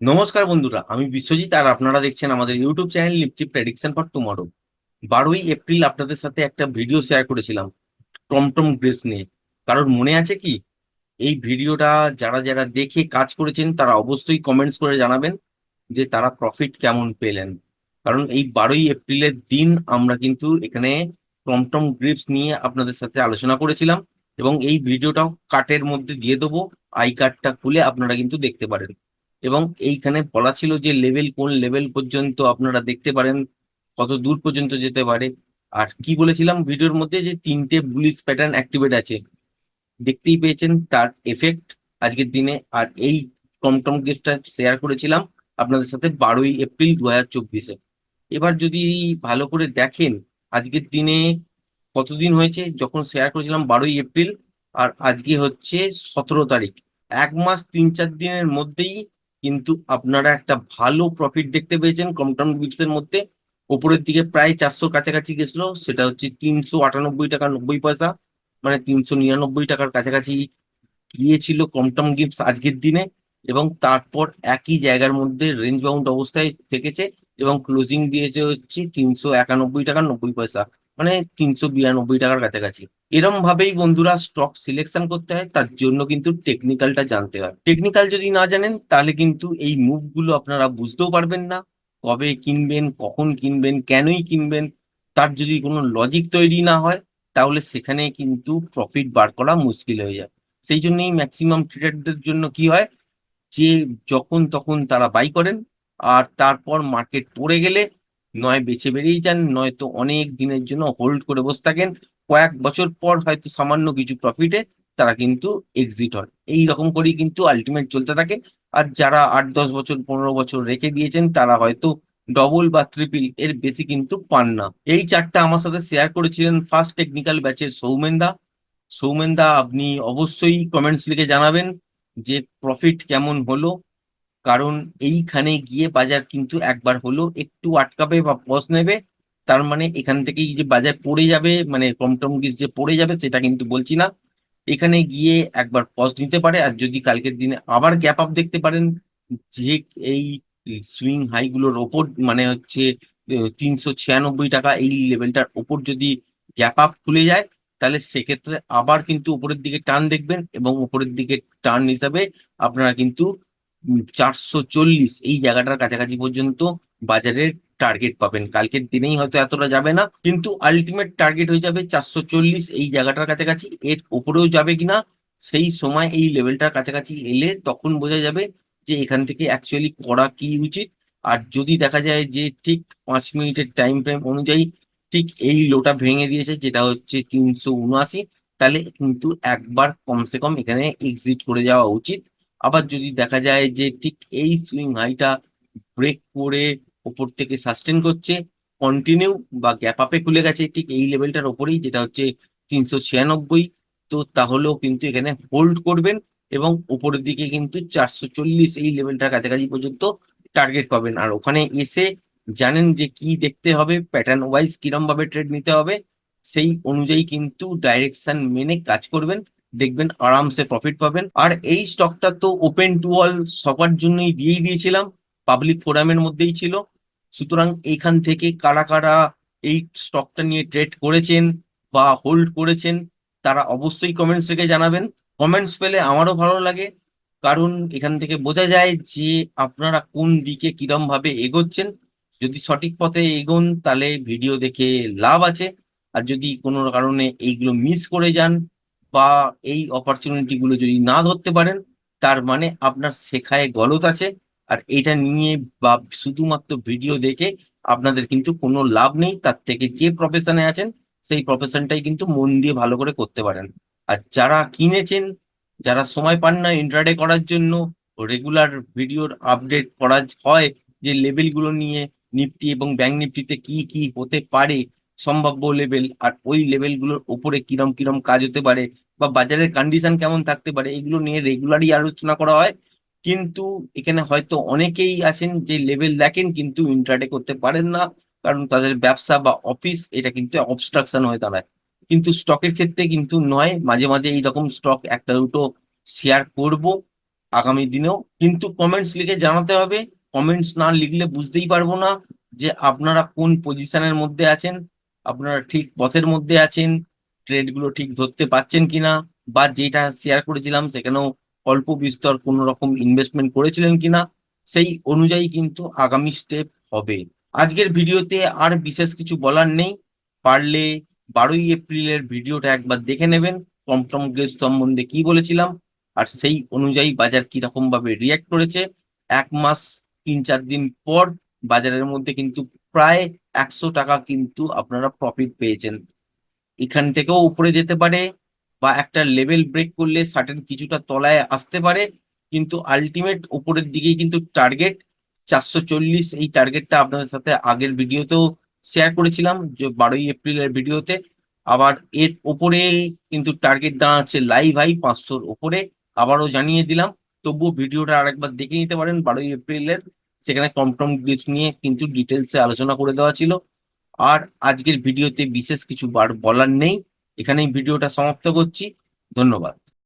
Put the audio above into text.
নমস্কার বন্ধুরা, আমি বিশ্বজিৎ আর আপনারা দেখছেন আমাদের YouTube channel Nifty prediction for tomorrow বারোই এপ্রিল আপনাদের সাথে একটা ভিডিও শেয়ার করেছিলাম, টমটম গ্রেস নিয়ে। কারণ মনে আছে কি? এই ভিডিওটা যারা যারা দেখে কাজ করেছেন, তারা অবশ্যই কমেন্টস করে জানাবেন যে তারা প্রফিট কেমন পেলেন। কারণ এই বারোই এপ্রিলের দিন আমরা কিন্তু এখানে টমটম গ্রিপস নিয়ে আপনাদের সাথে আলোচনা করেছিলাম এবং এই ভিডিওটাও কাটের মধ্যে দিয়ে দেবো আই কার্ডটা খুলে আপনারা কিন্তু দেখতে পারেন। এবং এইখানে বলা ছিল যে লেভেল কোন লেভেল পর্যন্ত আপনারা দেখতে পারেন, কত দূর পর্যন্ত যেতে পারে। আর কি বলেছিলাম ভিডিওর মধ্যে যে তিনটে বুলিশ প্যাটার্ন অ্যাক্টিভেট আছে। দেখতেই পেয়েছেন তার এফেক্ট আজকের দিনে। আর এই টমটম গেস্টটা শেয়ার করেছিলাম আপনাদের সাথে বারোই এপ্রিল দু হাজার চব্বিশে। এবার যদি ভালো করে দেখেন আজকের দিনে কতদিন হয়েছে, যখন শেয়ার করেছিলাম বারোই এপ্রিল, আর আজকে হচ্ছে সতেরো তারিখ। এক মাস তিন চার দিনের মধ্যেই কিন্তু আপনারা একটা ভালো প্রফিট দেখতে পেয়েছেন কম কমটন বিটসের মধ্যে। ওপরের দিকে প্রায় চারশোর কাছাকাছি গেছিল, সেটা হচ্ছে তিনশো আটানব্বই টাকা নব্বই পয়সা। মানে তিনশো নিরানব্বই টাকার কাছাকাছি গিয়েছিল কমটম গিফটস আজকের দিনে এবং তারপর একই জায়গার মধ্যে রেঞ্জ বাউন্ড অবস্থায় থেকেছে এবং ক্লোজিং দিয়েছে হচ্ছে তিনশো একানব্বই টাকা নব্বই পয়সা। মানে তিনশো বিরানব্বই টাকার কাছাকাছি। এরম ভাবেই বন্ধুরা স্টক সিলেকশন করতে হয়, তার জন্য কিন্তু টেকনিক্যালটা জানতে হয়। টেকনিক্যাল যদি না জানেন, তাহলে কিন্তু এই মুভগুলো আপনারা বুঝতেও পারবেন না, কবে কিনবেন, কখন কিনবেন, কেনই কিনবেন, তার যদি কোনো লজিক তৈরি না হয়, তাহলে সেখানে কিন্তু প্রফিট বার করা মুশকিল হয়ে যায়। সেই জন্যই ম্যাক্সিমাম ট্রেডারদের জন্য কি হয়, যে যখন তখন তারা বাই করেন, আর তারপর মার্কেট পড়ে গেলে নয় বেছে বেরিয়ে যান, নয়তো অনেক দিনের জন্য হোল্ড করে বসে থাকেন। কয়েক বছর পর হয়তো সামান্য কিছু প্রফিটে তারা কিন্তু এক্সিট হয় এই রকম করেই কিন্তু আলটিমেট চলতে থাকে। আর যারা আট, দশ বছর, পনেরো বছর রেখে দিয়েছেন, তারা হয়তো ডবল বা ট্রিপল এর বেশি কিন্তু পান না। এই চারটা আমার সাথে শেয়ার করেছিলেন ফার্স্ট টেকনিক্যাল ব্যাচের সৌমেনদা সৌমেনদা আপনি অবশ্যই কমেন্টস লিখে জানাবেন যে প্রফিট কেমন হলো। কারণ এইখানে গিয়ে বাজার কিন্তু একবার হলো, একটু আটকাবে বা পজ নেবে, তার মানে এখান থেকেই যে বাজার পড়ে যাবে মানে কমটম গিস যে পড়ে যাবে সেটা কিন্তু বলছি না। এখানে গিয়ে একবার পজ নিতে পারে, আর যদি কালকের দিনে আবার গ্যাপ আপ দেখতে পারেন, যে এই সুইং হাইগুলোর ওপর মানে হচ্ছে তিনশো ছিয়ানব্বই টাকা, এই লেভেলটার ওপর যদি গ্যাপ আপ খুলে যায়, তাহলে সেক্ষেত্রে আবার কিন্তু উপরের দিকে টার্ন দেখবেন এবং উপরের দিকে টার্ন হিসাবে আপনারা কিন্তু চারশো চল্লিশ এই জায়গাটার কাছাকাছি পর্যন্ত বাজারের টার্গেট পাবেন। কালকের দিনেই হয়তো এতটা যাবে না, কিন্তু আলটিমেট টার্গেট হয়ে যাবে চারশো চল্লিশ এই জায়গাটার কাছাকাছি। এর উপরেও যাবে কিনা, সেই সময় এই লেভেলটার কাছাকাছি এলে তখন বোঝা যাবে যে এখান থেকে অ্যাকচুয়ালি করা কি উচিত। আর যদি দেখা যায় যে ঠিক পাঁচ মিনিটের টাইম ফ্রেম অনুযায়ী ঠিক এই লোটা ভেঙে দিয়েছে, যেটা হচ্ছে তিনশো উনআশি, তাহলে কিন্তু একবার কমসে কম এখানে এক্সিট করে যাওয়া উচিত। আবার যদি দেখা যায় যে ঠিক এই সুইং হাইটা ব্রেক করে ওপর থেকে সাস্টেন করছে কন্টিনিউ বা গ্যাপ আপে খুলে গেছে, ঠিক এই লেভেলটার ওপরেই, যেটা হচ্ছে তিনশো ছিয়ানব্বই, তো তাহলেও কিন্তু এখানে হোল্ড করবেন এবং উপরের দিকে কিন্তু চারশো চল্লিশ এই লেভেলটার কাছাকাছি পর্যন্ত টার্গেট পাবেন। আর ওখানে এসে জানেন যে কি দেখতে হবে প্যাটার্ন ওয়াইজ কিরম ভাবে ট্রেড নিতে হবে, সেই অনুযায়ী কিন্তু ডাইরেকশন মেনে কাজ করবেন। দেখবেন আরামসে প্রফিট পাবেন। আর এই স্টকটা তো ওপেন টু অল সবার জন্যই দিয়েই দিয়েছিলাম পাবলিক ফোরামের মধ্যেই ছিল। সুতরাং এইখান থেকে কারা কারা এই স্টকটা নিয়ে ট্রেড করেছেন বা হোল্ড করেছেন, তারা অবশ্যই কমেন্টস রেখে জানাবেন। কমেন্টস পেলে আমারও ভালো লাগে, কারণ এখান থেকে বোঝা যায় যে আপনারা কোন দিকে কিরম ভাবে এগোচ্ছেন। যদি সঠিক পথে এগোন, তাহলে ভিডিও দেখে লাভ আছে। আর যদি কোনো কারণে এইগুলো মিস করে যান বা এই অপরচুনিটি গুলো যদি না ধরতে পারেন, তার মানে আপনার শেখায় গলত আছে। আর এটা নিয়ে বা শুধুমাত্র ভিডিও দেখে আপনাদের কিন্তু কোনো লাভ নেই। তার থেকে যে প্রফেশনে আছেন, সেই প্রফেশনটাই কিন্তু মন দিয়ে ভালো করে করতে পারেন। আর যারা কিনেছেন, যারা সময় পান না ইন্টারডে করার জন্য রেগুলার ভিডিওর আপডেট করা হয়, যে লেভেলগুলো নিয়ে নিফটি এবং ব্যাংক নিফটিতে কি কি হতে পারে সম্ভাব্য লেভেল আর ওই লেভেলগুলোর উপরে কিরম কিরম কাজ হতে পারে বা বাজারের কন্ডিশন কেমন থাকতে পারে, এগুলো নিয়ে রেগুলারই আলোচনা করা হয়। কিন্তু এখানে হয়তো অনেকেই আছেন যে লেভেল দেখেন কিন্তু ইন্টারডে করতে পারেন না, কারণ তাদের ব্যবসা বা অফিস এটা কিন্তু অবস্ট্রাকশন হয়ে দাঁড়ায়। কিন্তু স্টকের ক্ষেত্রে কিন্তু নয়, মাঝে মাঝে এইরকম স্টক একটা দুটো শেয়ার করব আগামী দিনেও। কিন্তু কমেন্টস লিখে জানাতে হবে। কমেন্টস না লিখলে বুঝতেই পারব না যে আপনারা কোন পজিশনের মধ্যে আছেন। আপনারা ঠিক পথের মধ্যে আছেন ট্রেডগুলো ঠিক ধরতে পারছেন কিনা, বা যেটা শেয়ার করেছিলাম সেখানেও অল্প বিস্তর কোনো রকম ইনভেস্টমেন্ট করেছিলেন কিনা, সেই অনুযায়ী কিন্তু আগামী স্টেপ হবে। আজকের ভিডিওতে আর বিশেষ কিছু বলার নেই। পারলে বারোই এপ্রিলের ভিডিওটা একবার দেখে নেবেন টমটম গ্রেস সম্বন্ধে কি বলেছিলাম, আর সেই অনুযায়ী বাজার কীরকম ভাবে রিয়াক্ট করেছে। এক মাস তিন চার দিন পর বাজারের মধ্যে কিন্তু প্রায় একশো টাকা কিন্তু আপনারা প্রফিট পেয়েছেন। এখান থেকেও উপরে যেতে পারে বা একটা লেভেল ব্রেক করলে সার্টেন কিছুটা তলায় আসতে পারে, কিন্তু আলটিমেট উপরের দিকেই কিন্তু টার্গেট চারশো চল্লিশ এই টার্গেটটা আপনাদের সাথে আগের ভিডিওতেও শেয়ার করেছিলাম, যে বারোই এপ্রিলের ভিডিওতে। আবার এর ওপরে কিন্তু টার্গেট দাঁড়াচ্ছে লাইভ হাই পাঁচশোর ওপরে আবারও জানিয়ে দিলাম, তবুও ভিডিওটা আরেকবার দেখে নিতে পারেন বারোই এপ্রিলের সেখানে টমটম গ্রিপস নিয়ে কিন্তু ডিটেলসে আলোচনা করে দেওয়া ছিল। আর আজকের ভিডিওতে বিশেষ কিছু বার বলার নেই। এখানেই ভিডিওটা সমাপ্ত করছি। ধন্যবাদ।